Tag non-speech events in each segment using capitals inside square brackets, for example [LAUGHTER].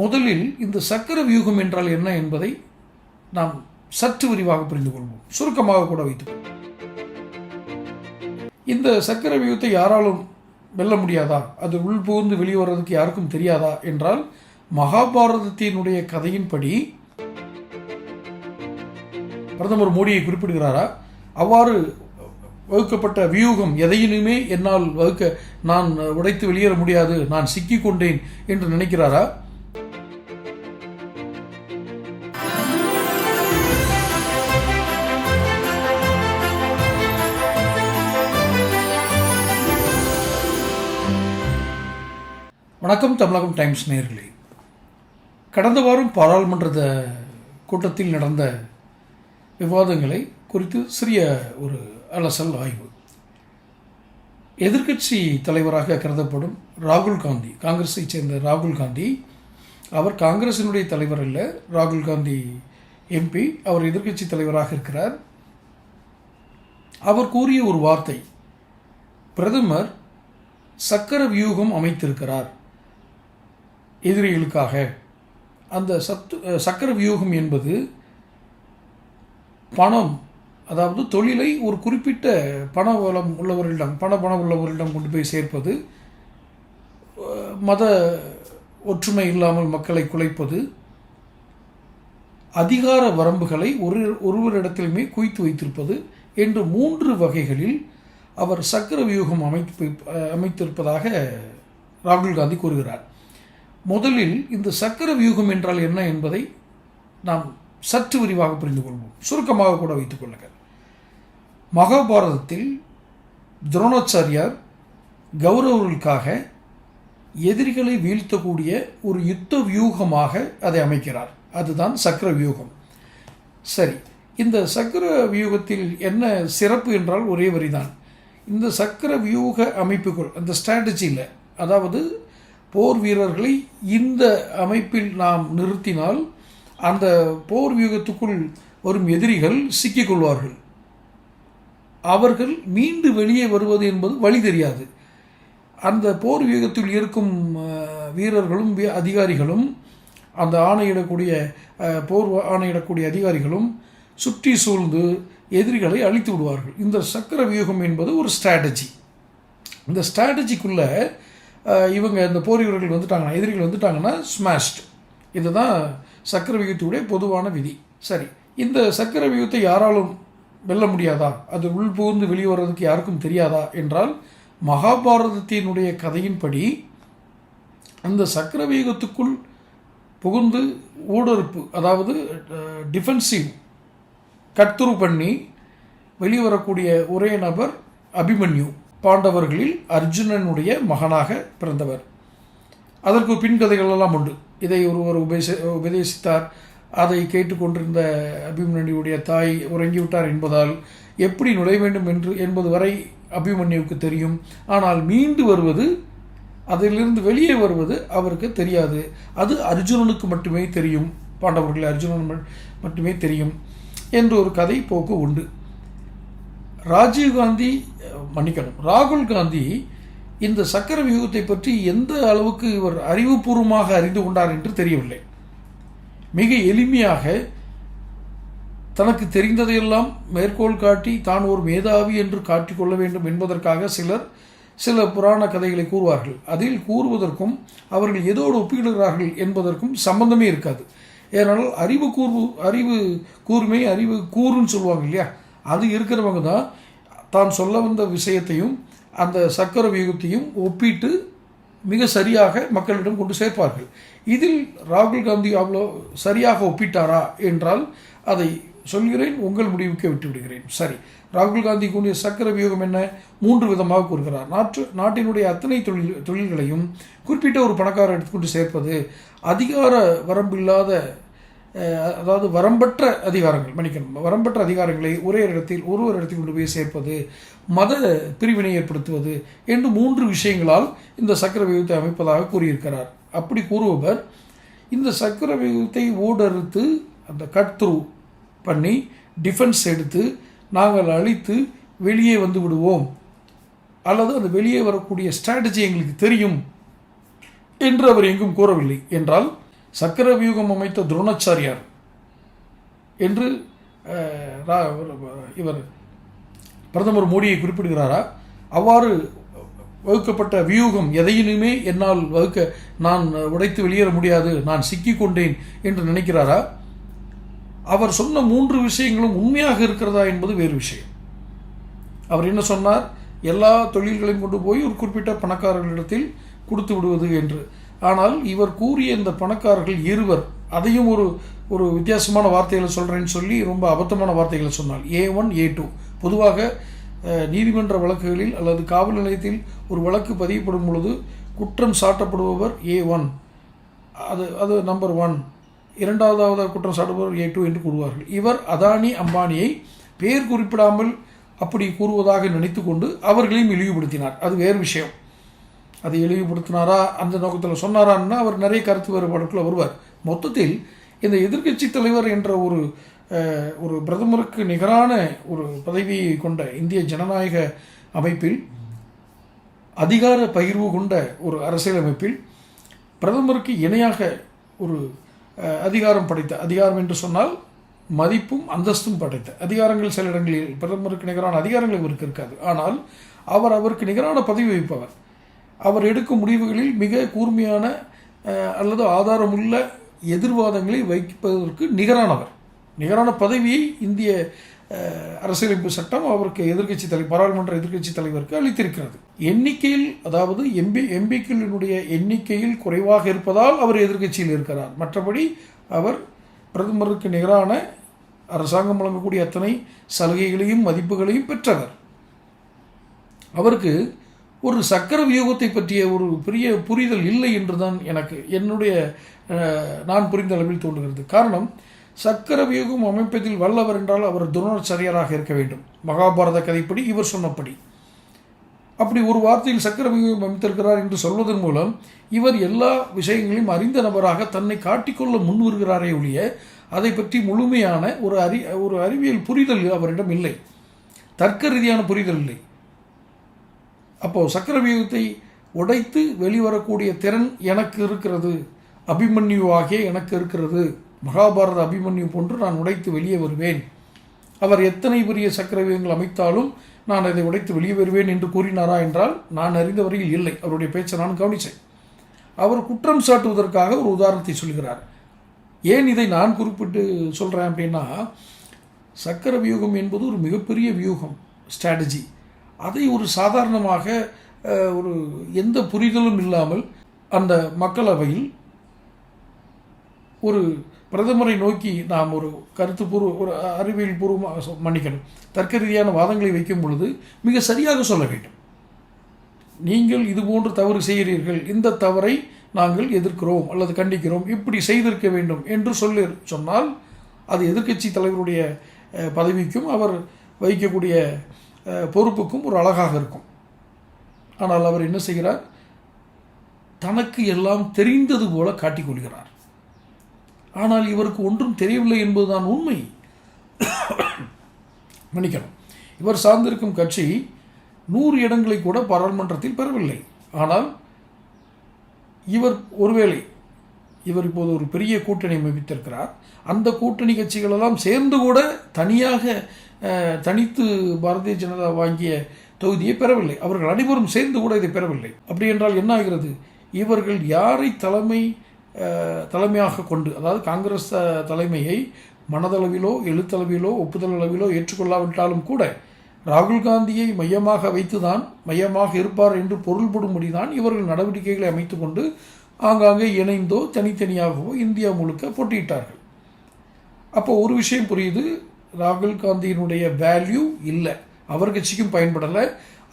முதலில் இந்த சக்கர வியூகம் என்றால் என்ன என்பதை நாம் சற்று விரிவாக புரிந்து கொள்வோம். சுருக்கமாக கூட வைத்து இந்த சக்கர வியூகத்தை யாராலும் வெல்ல முடியாதா? அது உள்புகுந்து வெளியே வர்றதுக்கு யாருக்கும் தெரியாதா என்றால் மகாபாரதத்தினுடைய கதையின்படி பிரதமர் மோடியை குறிப்பிடுகிறாரா? அவ்வாறு வகுக்கப்பட்ட வியூகம் எதையினுமே என்னால் வகுக்க நான் உடைத்து வெளியேற முடியாது நான் சிக்கிக் கொண்டேன் என்று நினைக்கிறாரா? வணக்கம் தமிழகம் டைம்ஸ் நேர்களே. கடந்த வாரம் பாராளுமன்ற கூட்டத்தில் நடந்த விவாதங்களை குறித்து சிறிய ஒரு அலசல் ஆய்வு. எதிர்க்கட்சி தலைவராக கருதப்படும் ராகுல் காந்தி காங்கிரஸை சேர்ந்த ராகுல் காந்தி அவர் காங்கிரசினுடைய தலைவர் அல்ல ராகுல் காந்தி எம்பி அவர் எதிர்க்கட்சி தலைவராக இருக்கிறார். அவர் கூறிய ஒரு வார்த்தை பிரதமர் சக்கர வியூகம் அமைத்திருக்கிறார். எதிரிகளுக்காக. அந்த சத்து சக்கர வியூகம் என்பது பணம் அதாவது தொழிலை ஒரு குறிப்பிட்ட பண வளம் உள்ளவர்களிடம் பண பணம் உள்ளவர்களிடம் கொண்டு போய் சேர்ப்பது மத ஒற்றுமை இல்லாமல் மக்களை குலைப்பது அதிகார வரம்புகளை ஒரு ஒருவரிடத்திலுமே குவித்து வைத்திருப்பது என்று மூன்று வகைகளில் அவர் சக்கர வியூகம் அமைத்து அமைத்திருப்பதாக ராகுல் காந்தி கூறுகிறார். முதலில் இந்த சக்கர வியூகம் என்றால் என்ன என்பதை நாம் சற்று விரிவாக புரிந்து கொள்வோம். சுருக்கமாக கூட வைத்துக் கொள்ளுங்கள். மகாபாரதத்தில் துரோணாச்சாரியார் கௌரவர்களுக்காக எதிரிகளை வீழ்த்தக்கூடிய ஒரு யுத்த வியூகமாக அதை அமைக்கிறார். அதுதான் சக்கர வியூகம். சரி இந்த சக்கர வியூகத்தில் என்ன சிறப்பு என்றால் ஒரே வரிதான். இந்த சக்கர வியூக அமைப்புகள் அந்த ஸ்ட்ராட்டஜியில் அதாவது போர் வீரர்களை இந்த அமைப்பில் நாம் நிறுத்தினால் அந்த போர் வியூகத்துக்குள் வரும் எதிரிகள் சிக்கிக்கொள்வார்கள் அவர்கள் மீண்டு வெளியே வருவது என்பது வழி தெரியாது. அந்த போர் வியூகத்தில் இருக்கும் வீரர்களும் அதிகாரிகளும் அந்த ஆணையிடக்கூடிய போர் ஆணையிடக்கூடிய அதிகாரிகளும் சுற்றி சூழ்ந்து எதிரிகளை அழித்து விடுவார்கள். இந்த சக்கர வியூகம் என்பது ஒரு ஸ்ட்ராட்டஜி இந்த ஸ்ட்ராட்டஜிக்குள்ளே இவங்க இந்த போர் வீரர்கள் வந்துட்டாங்கன்னா எதிரிகள் வந்துட்டாங்கன்னா ஸ்மாஷ்ட் இதுதான் சக்கர வியூகத்துடைய பொதுவான விதி. சரி இந்த சக்கர வியூகத்தை யாராலும் வெல்ல முடியாதா? அது உள்புகுந்து வெளியே வர்றதுக்கு யாருக்கும் தெரியாதா என்றால் மகாபாரதத்தினுடைய கதையின்படி அந்த சக்கர வியூகத்துக்குள் புகுந்து ஊடுருப்பு அதாவது டிஃபென்சிவ் கட்துரு பண்ணி வெளிவரக்கூடிய ஒரே நபர் அபிமன்யு. பாண்டவர்களில் அர்ஜுனனுடைய மகனாக பிறந்தவர். அதற்கு பின்கதைகளெல்லாம் உண்டு. இதை ஒருவர் உபதேச உபதேசித்தார். அதை கேட்டுக்கொண்டிருந்த அபிமன்யுடைய தாய் உறங்கிவிட்டார் என்பதால் எப்படி நுழைய வேண்டும் என்று என்பது வரை அபிமன்யுவுக்கு தெரியும். ஆனால் மீண்டு வருவது அதிலிருந்து வெளியே வருவது அவருக்கு தெரியாது. அது அர்ஜுனனுக்கு மட்டுமே தெரியும். பாண்டவர்கள் அர்ஜுனன் மட்டுமே தெரியும். என்று ஒரு கதை போக்கு உண்டு. ராஜீவ் காந்தி மன்னிக்கணும் ராகுல் காந்தி இந்த சக்கர வியூகத்தை பற்றி எந்த அளவுக்கு இவர் அறிவுபூர்வமாக அறிந்து கொண்டார் என்று தெரியவில்லை. மிக எளிமையாக தனக்கு தெரிந்ததையெல்லாம் மேற்கோள் காட்டி தான் ஒரு மேதாவி என்று காட்டிக்கொள்ள வேண்டும் என்பதற்காக சிலர் சில புராண கதைகளை கூறுவார்கள். அதில் கூறுவதற்கும் அவர்கள் எதோடு ஒப்பிடுகிறார்கள் என்பதற்கும் சம்பந்தமே இருக்காது. ஏனால் அறிவு கூர்வு அறிவு கூர்மை அறிவு கூறுன்னு சொல்லுவாங்க இல்லையா? அது இருக்கிறவங்க தான் தான் சொல்ல வந்த விஷயத்தையும் அந்த சக்கர வியூகத்தையும் ஒப்பிட்டு மிக சரியாக மக்களிடம் கொண்டு சேர்ப்பார்கள். இதில் ராகுல் காந்தி அவ்வளோ சரியாக ஒப்பிட்டாரா என்றால் அதை சொல்கிறேன் உங்கள் முடிவுக்கு விட்டுவிடுகிறேன். சரி ராகுல் காந்தி கூறிய சக்கர வியூகம் என்ன? மூன்று விதமாக கூறுகிறார். நாட்டு நாட்டினுடைய அத்தனை தொழில் தொழில்களையும் குறிப்பிட்ட ஒரு பணக்காரர் எடுத்துக்கொண்டு சேர்ப்பது அதிகார வரம்பில்லாத அதாவது வரம்பற்ற அதிகாரங்கள் மன்னிக்கணும். வரம்பற்ற அதிகாரங்களை ஒரே இடத்தில் ஒரு ஒரு இடத்தில் கொண்டு போய் சேர்ப்பது மத பிரிவினை ஏற்படுத்துவது என்று மூன்று விஷயங்களால் இந்த சக்கர வியூகத்தை அமைப்பதாக கூறியிருக்கிறார். அப்படி கூறுபவர் இந்த சக்கர வியூகத்தை ஊடறுத்து அந்த கட் த்ரூ பண்ணி டிஃபென்ஸ் எடுத்து நாங்கள் அழித்து வெளியே வந்து விடுவோம். அல்லது அந்த வெளியே வரக்கூடிய ஸ்ட்ராட்டஜி எங்களுக்கு தெரியும் என்று அவர் எங்கும் கூறவில்லை. என்றால் சக்கர வியூகம் அமைத்த துரோணாச்சாரியார் என்று ரா- இவர் பிரதமர் மோடியை குறிப்பிடுகிறாரா? அவ்வாறு வகுக்கப்பட்ட வியூகம் எதையிலுமே என்னால் வகுக்க நான் உடைத்து வெளியேற முடியாது நான் சிக்கிக் கொண்டேன் என்று நினைக்கிறாரா? அவர் சொன்ன மூன்று விஷயங்களும் உண்மையாக இருக்கிறதா என்பது வேறு விஷயம். அவர் என்ன சொன்னார்? எல்லா தொழில்களையும் கொண்டு போய் ஒரு குறிப்பிட்ட பணக்காரர்களிடத்தில் கொடுத்து விடுவது என்று. ஆனால் இவர் கூறிய இந்த பணக்காரர்கள் இருவர் அதையும் ஒரு ஒரு வித்தியாசமான வார்த்தைகளை சொல்கிறேன்னு சொல்லி ரொம்ப அபத்தமான வார்த்தைகளை சொன்னார். ஏ ஒன் ஏ டூ பொதுவாக நீதிமன்ற வழக்குகளில் அல்லது காவல் நிலையத்தில் ஒரு வழக்கு பதியப்படும் பொழுது குற்றம் சாட்டப்படுபவர் ஏ ஒன் அது அது நம்பர் ஒன் இரண்டாவதாக குற்றம் சாட்டுபவர் ஏ டூ என்று கூறுவார்கள். இவர் அதானி அம்பானியை பெயர் குறிப்பிடாமல் அப்படி கூறுவதாக நினைத்துக்கொண்டு அவர்களையும் இழிவுபடுத்தினார். அது வேறு விஷயம். அதை இழிவுபடுத்தினாரா? அந்த நோக்கத்தில் சொன்னாரான்னா அவர் நிறைய கருத்து வேறுபாடுக்குள்ள வருவார். மொத்தத்தில் இந்த எதிர்க்கட்சி தலைவர் என்ற ஒரு ஒரு பிரதமருக்கு நிகரான ஒரு பதவியை கொண்ட இந்திய ஜனநாயக அமைப்பில் அதிகார பகிர்வு கொண்ட ஒரு அரசியலமைப்பில் பிரதமருக்கு இணையாக ஒரு அதிகாரம் படைத்த அதிகாரம் என்று சொன்னால் மதிப்பும் அந்தஸ்தும் படைத்த. அதிகாரங்கள் சில இடங்களில் பிரதமருக்கு நிகரான அதிகாரங்கள் இவருக்கு இருக்காது. ஆனால் அவர் அவருக்கு நிகரான பதவி வகிப்பவர். அவர் எடுக்கும் முடிவுகளில் மிக கூர்மையான அல்லது ஆதாரமுள்ள எதிர்வாதங்களை வைப்பதற்கு நிகரானவர். நிகரான பதவியை இந்திய அரசியலமைப்பு சட்டம் அவருக்கு எதிர்க்கட்சி தலை பாராளுமன்ற எதிர்க்கட்சி தலைவருக்கு அளித்திருக்கிறது. எண்ணிக்கையில் அதாவது எம்பி எம்பிக்களினுடைய எண்ணிக்கையில் குறைவாக இருப்பதால் அவர் எதிர்க்கட்சியில் இருக்கிறார். மற்றபடி அவர் பிரதமருக்கு நிகரான அரசாங்கம் வழங்கக்கூடிய அத்தனை சலுகைகளையும் மதிப்புகளையும் பெற்றவர். அவருக்கு ஒரு சக்கர வியூகத்தை பற்றிய ஒரு பெரிய புரிதல் இல்லை என்று தான் எனக்கு என்னுடைய நான் புரிந்த அளவில் தோன்றுகிறது. காரணம் சக்கர வியூகம் அமைப்பதில் வல்லவர் என்றால் அவர் துரோணாச்சாரியாராக இருக்க வேண்டும். மகாபாரத கதைப்படி இவர் சொன்னபடி. அப்படி ஒரு வார்த்தையில் சக்கர வியூகம் அமைத்திருக்கிறார் என்று சொல்வதன் மூலம் இவர் எல்லா விஷயங்களையும் அறிந்த நபராக தன்னை காட்டிக்கொள்ள முன் வருகிறாரே ஒழிய அதை பற்றி முழுமையான ஒரு அறி ஒரு அறிவியல் புரிதல் அவரிடம் இல்லை. தர்க்க ரீதியான புரிதல் இல்லை. அப்போது சக்கர வியூகத்தை உடைத்து வெளிவரக்கூடிய திறன் எனக்கு இருக்கிறது. அபிமன்யுவாகிய எனக்கு இருக்கிறது. மகாபாரத அபிமன்யு போன்று நான் உடைத்து வெளியே வருவேன். அவர் எத்தனை பெரிய சக்கர வியூகங்கள் அமைத்தாலும் நான் அதை உடைத்து வெளியே வருவேன் என்று கூறினாரா என்றால் நான் அறிந்த வரையில் இல்லை. அவருடைய பேச்சை நான் கவனித்தேன். அவர் குற்றம் சாட்டுவதற்காக ஒரு உதாரணத்தை சொல்கிறார். ஏன் இதை நான் குறிப்பிட்டு சொல்கிறேன் அப்படின்னா சக்கர வியூகம் என்பது ஒரு மிகப்பெரிய வியூகம் ஸ்ட்ராட்டஜி அதை ஒரு சாதாரணமாக ஒரு எந்த புரிதலும் இல்லாமல் அந்த மக்களவையில் ஒரு பிரதமரை நோக்கி நாம் ஒரு கருத்துப்பூர்வ ஒரு அறிவியல் பூர்வமாக மன்னிக்கணும். தர்க்க ரீதியான வாதங்களை வைக்கும் பொழுது மிக சரியாக சொல்ல வேண்டும். நீங்கள் இது போன்று தவறு செய்கிறீர்கள். இந்த தவறை நாங்கள் எதிர்க்கிறோம் அல்லது கண்டிக்கிறோம். இப்படி செய்திருக்க வேண்டும் என்று சொல்லி சொன்னால் அது எதிர்க்கட்சி தலைவருடைய பதவிக்கும் அவர் வைக்கக்கூடிய பொறுப்புக்கும் ஒரு அழகாக இருக்கும். ஆனால் அவர் என்ன செய்கிறார்? தனக்கு எல்லாம் தெரிந்தது போல காட்டிக்கொள்கிறார் ஆனால் இவருக்கு ஒன்றும் தெரியவில்லை என்பதுதான் உண்மை. [COUGHS] மன்னிக்கணும். இவர் சார்ந்திருக்கும் கட்சி நூறு இடங்களை கூட பாராளுமன்றத்தில் பெறவில்லை. ஆனால் இவர் ஒருவேளை இவர் இப்போது ஒரு பெரிய கூட்டணி அமைத்திருக்கிறார் அந்த கூட்டணி கட்சிகளெல்லாம் சேர்ந்து கூட தனியாக தனித்து பாரதிய ஜனதா வாங்கிய தொகுதியை பெறவில்லை. அவர்கள் அனைவரும் சேர்ந்து கூட இதை பெறவில்லை. அப்படி என்றால் என்ன ஆகிறது? இவர்கள் யாரை தலைமை தலைமையாக கொண்டு அதாவது காங்கிரஸ் தலைமையை மனதளவிலோ எழுத்தளவிலோ ஒப்புதல் அளவிலோ ஏற்றுக்கொள்ளாவிட்டாலும் கூட ராகுல் காந்தியை மையமாக வைத்துதான் மையமாக இருப்பார் என்று பொருள்படும்படி தான் இவர்கள் நடவடிக்கைகளை அமைத்துக்கொண்டு ஆங்காங்கே இணைந்தோ தனித்தனியாகவோ இந்தியா முழுக்க போட்டியிட்டார்கள். அப்போ ஒரு விஷயம் புரியுது. ராகுல் காந்தியினுடைய வேல்யூ இல்லை. அவர் கட்சிக்கும் பயன்படலை.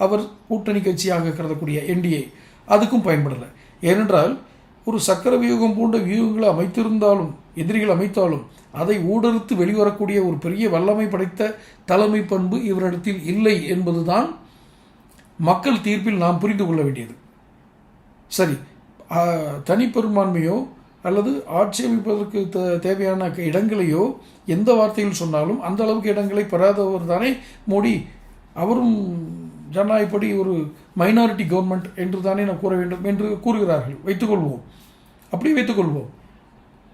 அவர் கூட்டணி கட்சியாக கருதக்கூடிய என்டிஏ அதுக்கும் பயன்படலை. ஏனென்றால் ஒரு சக்கர வியூகம் போன்ற வியூகங்களை அமைத்திருந்தாலும் எதிரிகள் அமைத்தாலும் அதை ஊடறுத்து வெளிவரக்கூடிய ஒரு பெரிய வல்லமை படைத்த தலைமை பண்பு இவரிடத்தில் இல்லை என்பதுதான் மக்கள் தீர்ப்பில் நாம் புரிந்து கொள்ள வேண்டியது. சரி தனிப்பெரும்பான்மையோ அல்லது ஆட்சேபிப்பதற்கு தே- தேவையான இடங்களையோ எந்த வார்த்தையில் சொன்னாலும் அந்த அளவுக்கு இடங்களை பெறாதவர் தானே மோடி. அவரும் ஜனநாயகப்படி ஒரு மைனாரிட்டி கவர்மெண்ட் என்று தானே நாம் கூற வேண்டும் என்று கூறுகிறார்கள். வைத்துக்கொள்வோம் அப்படி வைத்துக்கொள்வோம்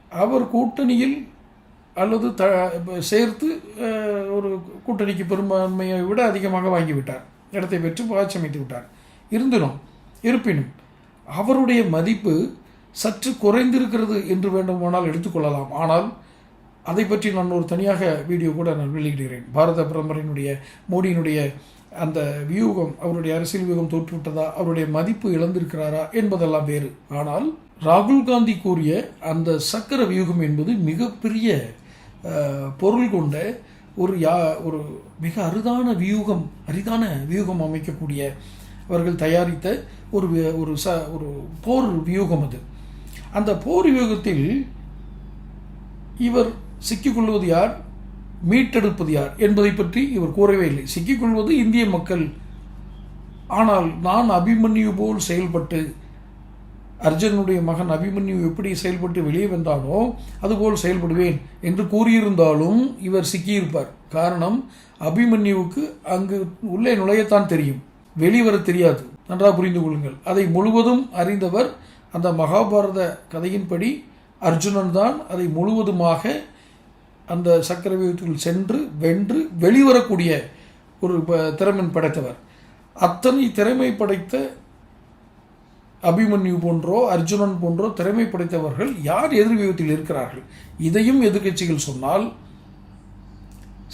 அவர் கூட்டணியில் அல்லது த சேர்த்து ஒரு கூட்டணிக்கு பெரும்பான்மையை விட அதிகமாக வாங்கிவிட்டார். இடத்தை பெற்று ஆட்சி அமைத்து விட்டார் இருந்தினும் இருப்பினும் அவருடைய மதிப்பு சற்று குறைந்திருக்கிறது என்று வேண்டுமானால் எடுத்துக்கொள்ளலாம். ஆனால் அதை பற்றி நான் ஒரு தனியாக வீடியோ கூட நான் வெளியிடுகிறேன். பாரத பிரதமரினுடைய மோடியினுடைய அந்த வியூகம் அவருடைய அரசியல் வியூகம் தோற்றுவிட்டதா அவருடைய மதிப்பு இழந்திருக்கிறாரா என்பதெல்லாம் வேறு. ஆனால் ராகுல் காந்தி கூறிய அந்த சக்கர வியூகம் என்பது மிகப்பெரிய பொருள் கொண்ட ஒரு யா ஒரு மிக அரிதான வியூகம் அரிதான வியூகம் அமைக்கக்கூடிய அவர்கள் தயாரித்த ஒரு ஒரு ச ஒரு போர் வியூகம் அது. அந்த போர் வியூகத்தில் இவர் சிக்கிக்கொள்வது யார்? மீட்டெடுப்பது யார்? என்பதை பற்றி இவர் கூறவே இல்லை. சிக்கிக்கொள்வது இந்திய மக்கள். ஆனால் நான் அபிமன்யு போல் செயல்பட்டு அர்ஜுனுடைய மகன் அபிமன்யு எப்படி செயல்பட்டு வெளியே வந்தானோ அதுபோல் செயல்படுவேன் என்று கூறியிருந்தாலும் இவர் சிக்கியிருப்பார். காரணம் அபிமன்யுவுக்கு அங்கு உள்ளே நுழையத்தான் தெரியும். வெளிவர தெரியாது. நன்றாக புரிந்து கொள்ளுங்கள். அதை முழுவதும் அறிந்தவர் அந்த மகாபாரத கதையின்படி அர்ஜுனன் தான். அதை முழுவதுமாக அந்த சக்கரவியூகத்தில் சென்று வென்று வெளிவரக்கூடிய ஒரு ப- திறமன் படைத்தவர். அத்தனை திறமை படைத்த அபிமன்யு போன்றோ அர்ஜுனன் போன்றோ திறமை படைத்தவர்கள் யார் எதிர்வியூகத்தில் இருக்கிறார்கள்? இதையும் எதிர்க்கட்சிகள் சொன்னால்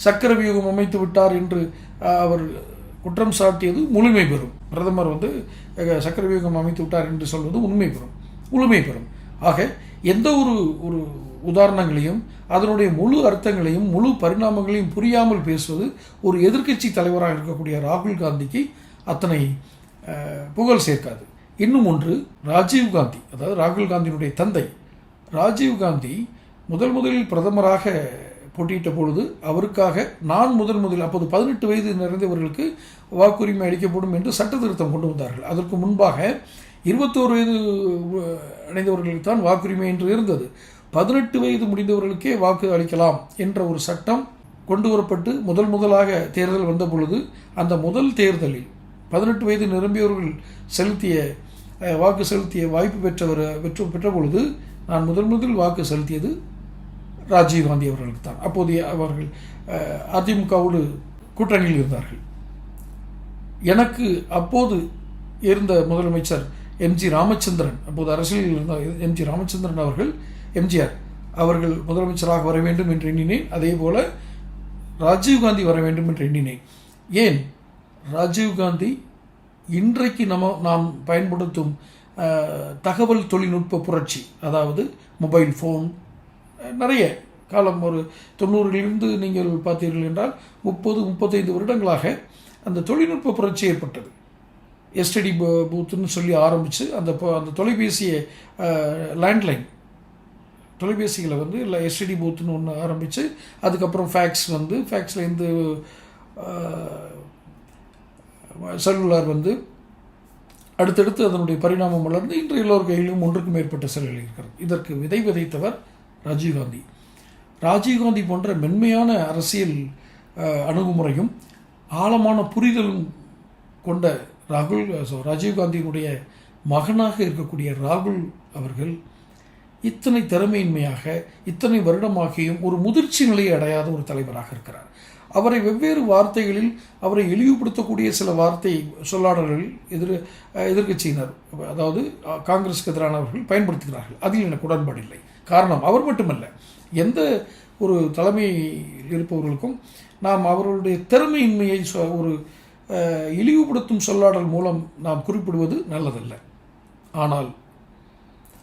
சக்கரவியூகம் அமைத்து விட்டார் என்று அவர் குற்றம் சாட்டியது முழுமை பெறும். பிரதமர் வந்து சக்கரவியூகம் அமைத்து விட்டார் என்று சொல்வது உண்மை பெறும். முழுமை பெறும். ஆக எந்த ஒரு ஒரு உதாரணங்களையும் அதனுடைய முழு அர்த்தங்களையும் முழு பரிணாமங்களையும் புரியாமல் பேசுவது ஒரு எதிர்க்கட்சி தலைவராக இருக்கக்கூடிய ராகுல் காந்திக்கு அத்தனை புகழ் சேர்க்காது. இன்னும் ஒன்று ராஜீவ் காந்தி அதாவது ராகுல் காந்தியினுடைய தந்தை. ராஜீவ் காந்தி முதல் முதலில் பிரதமராக போட்டியிட்ட பொழுது அவருக்காக நான் முதல் முதலில் அப்போது பதினெட்டு வயது நிறைந்தவர்களுக்கு வாக்குரிமை அளிக்கப்படும் என்று சட்ட திருத்தம் கொண்டு வந்தார்கள். அதற்கு முன்பாக இருபத்தோரு வயது அடைந்தவர்களுக்கு தான் வாக்குரிமை என்று இருந்தது. பதினெட்டு வயது முடிந்தவர்களுக்கே வாக்கு அளிக்கலாம் என்ற ஒரு சட்டம் கொண்டு வரப்பட்டு முதல் முதலாக தேர்தல் வந்த பொழுது அந்த முதல் தேர்தலில் பதினெட்டு வயது நிரம்பியவர்கள் செலுத்திய வாக்கு செலுத்திய வாய்ப்பு பெற்றவர் பெற்று பெற்ற பொழுது நான் முதல் முதல் வாக்கு செலுத்தியது ராஜீவ் காந்தி அவர்களுக்கு தான். அப்போதைய அவர்கள் அதிமுகவோடு கூட்டணியில் இருந்தார்கள். எனக்கு அப்போது இருந்த முதலமைச்சர் எம்ஜி ராமச்சந்திரன் அப்போது அரசியலில் இருந்த எம்ஜி ராமச்சந்திரன் அவர்கள் எம்ஜிஆர் அவர்கள் முதலமைச்சராக வர வேண்டும் என்று எண்ணினேன். அதே போல ராஜீவ் காந்தி வர வேண்டும் என்று எண்ணினேன். ஏன்? ராஜீவ் காந்தி இன்றைக்கு நம்ம நாம் பயன்படுத்தும் தகவல் தொழில்நுட்ப புரட்சி அதாவது மொபைல் ஃபோன் நிறைய காலம் ஒரு தொண்ணூறிலிருந்து நீங்கள் பார்த்தீர்கள் என்றால் முப்பது முப்பத்தைந்து வருடங்களாக அந்த தொழில்நுட்ப புரட்சி ஏற்பட்டது. எஸ்டடி பூத்துன்னு சொல்லி ஆரம்பித்து அந்த அந்த தொலைபேசியை லேண்ட்லைன் தொலைபேசிகளை வந்து இல்லை எஸ்டிடி பூத்துன்னு ஒன்று ஆரம்பித்து அதுக்கப்புறம் ஃபேக்ஸ் வந்து ஃபேக்ஸ்லேருந்து செல்லுலார் வந்து அடுத்தடுத்து அதனுடைய பரிணாமம் வளர்ந்து இன்று எல்லோர் கையிலும் ஒன்றுக்கும் மேற்பட்ட செல்கள் இருக்கிறது. இதற்கு விதை விதைத்தவர் ராஜீவ்காந்தி ராஜீவ்காந்தி போன்ற மென்மையான அரசியல் அணுகுமுறையும் ஆழமான புரிதலும் கொண்ட ராகுல் ஸோ ராஜீவ்காந்தியினுடைய மகனாக இருக்கக்கூடிய ராகுல் அவர்கள் இத்தனை திறமையின்மையாக இத்தனை வருடமாகியும் ஒரு முதிர்ச்சி நிலையை அடையாத ஒரு தலைவராக இருக்கிறார். அவரை வெவ்வேறு வார்த்தைகளில் அவரை இழிவுபடுத்தக்கூடிய சில வார்த்தை சொல்லாடல்கள் எதிர் எதிர்கட்சியினர் எதிர்க்கட்சியினர் அதாவது அஹ், காங்கிரஸுக்கு எதிரானவர்கள் பயன்படுத்துகிறார்கள். அதில் எனக்கு உடன்பாடு இல்லை. காரணம். அவர் மட்டுமல்ல எந்த ஒரு தலைமை இருப்பவர்களுக்கும் நாம் அவர்களுடைய திறமையின்மையை சொ- ஒரு இழிவுபடுத்தும் சொல்லாடல் மூலம் நாம் குறிப்பிடுவது நல்லதல்ல. ஆனால்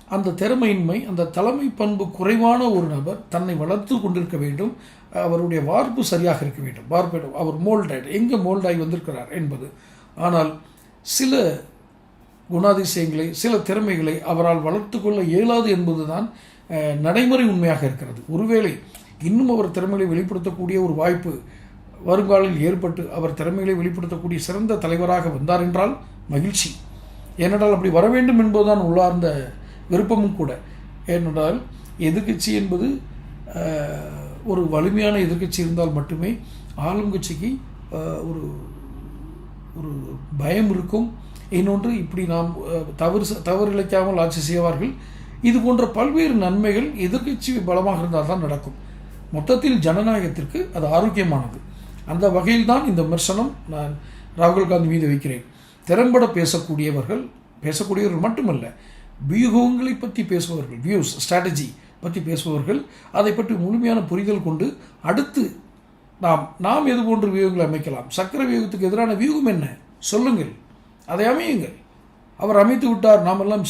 அந்த திறமையின்மை அந்த தலைமை பண்பு குறைவான ஒரு நபர் தன்னை வளர்த்து கொண்டிருக்க வேண்டும் அவருடைய வார்ப்பு சரியாக இருக்க வேண்டும். வார்ப்பு அவர் மோல்டாய்டு எங்கே மோல்டாகி வந்திருக்கிறார் என்பது. ஆனால் சில குணாதிசயங்களை சில திறமைகளை அவரால் வளர்த்து கொள்ள இயலாது என்பதுதான் நடைமுறை உண்மையாக இருக்கிறது. ஒருவேளை இன்னும் அவர் திறமைகளை வெளிப்படுத்தக்கூடிய ஒரு வாய்ப்பு வருங்காலில் ஏற்பட்டு அவர் திறமைகளை வெளிப்படுத்தக்கூடிய சிறந்த தலைவராக வந்தார் என்றால் மகிழ்ச்சி. ஏனென்றால் அப்படி வர வேண்டும் என்பதுதான் உள்ளார்ந்த விருப்பமும் கூட. ஏனென்றால் எதிர்க்கட்சி என்பது ஒரு வலிமையான எதிர்க்கட்சி இருந்தால் மட்டுமே ஆளும் கட்சிக்கு ஒரு ஒரு பயம் இருக்கும். இன்னொன்று இப்படி நாம் தவறு தவறு இழைக்காமல் ஆட்சி செய்வார்கள். இது போன்ற பல்வேறு நன்மைகள் எதிர்க்கட்சி பலமாக இருந்தால் தான் நடக்கும். மொத்தத்தில் ஜனநாயகத்திற்கு அது ஆரோக்கியமானது. அந்த வகையில் தான் இந்த விமர்சனம் நான் ராகுல் காந்தி மீது வைக்கிறேன். திறம்பட பேசக்கூடியவர்கள் பேசக்கூடியவர்கள் மட்டுமல்ல வியூகங்களை பற்றி பேசுபவர்கள் வியூஸ் ஸ்ட்ராட்டஜி பற்றி பேசுபவர்கள் அதை பற்றி முழுமையான புரிதல் கொண்டு அடுத்து நாம் நாம் எது போன்ற வியூகங்களை அமைக்கலாம்? சக்கர வியூகத்துக்கு எதிரான வியூகம் என்ன? சொல்லுங்கள். அதை அமையுங்கள். அவர் அமைத்து விட்டார் நாம் எல்லாம்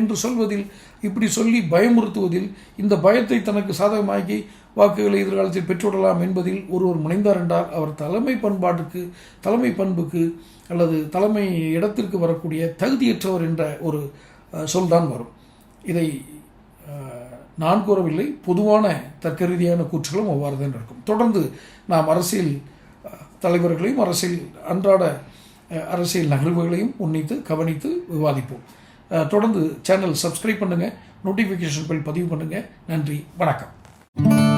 என்று சொல்வதில் இப்படி சொல்லி பயமுறுத்துவதில் இந்த பயத்தை தனக்கு சாதகமாக்கி வாக்குகளை எதிர்காலத்தில் பெற்றுவிடலாம் என்பதில் ஒருவர் முனைந்தார் என்றால் அவர் தலைமை பண்பாட்டுக்கு தலைமை பண்புக்கு அல்லது தலைமை இடத்திற்கு வரக்கூடிய தகுதியற்றவர் என்ற ஒரு சொல்தான் வரும். இதை நான் கூறவில்லை பொதுவான தர்க்க ரீதியான கூற்றுகளும் அவ்வாறு தான் இருக்கும். தொடர்ந்து நாம் அரசியல் தலைவர்களையும் அரசியல் அன்றாட அரசியல் நகர்வுகளையும் உன்னித்து கவனித்து விவாதிப்போம். தொடர்ந்து சேனல் சப்ஸ்கிரைப் பண்ணுங்கள் நோட்டிஃபிகேஷன் பில் பதிவு பண்ணுங்கள் நன்றி வணக்கம்.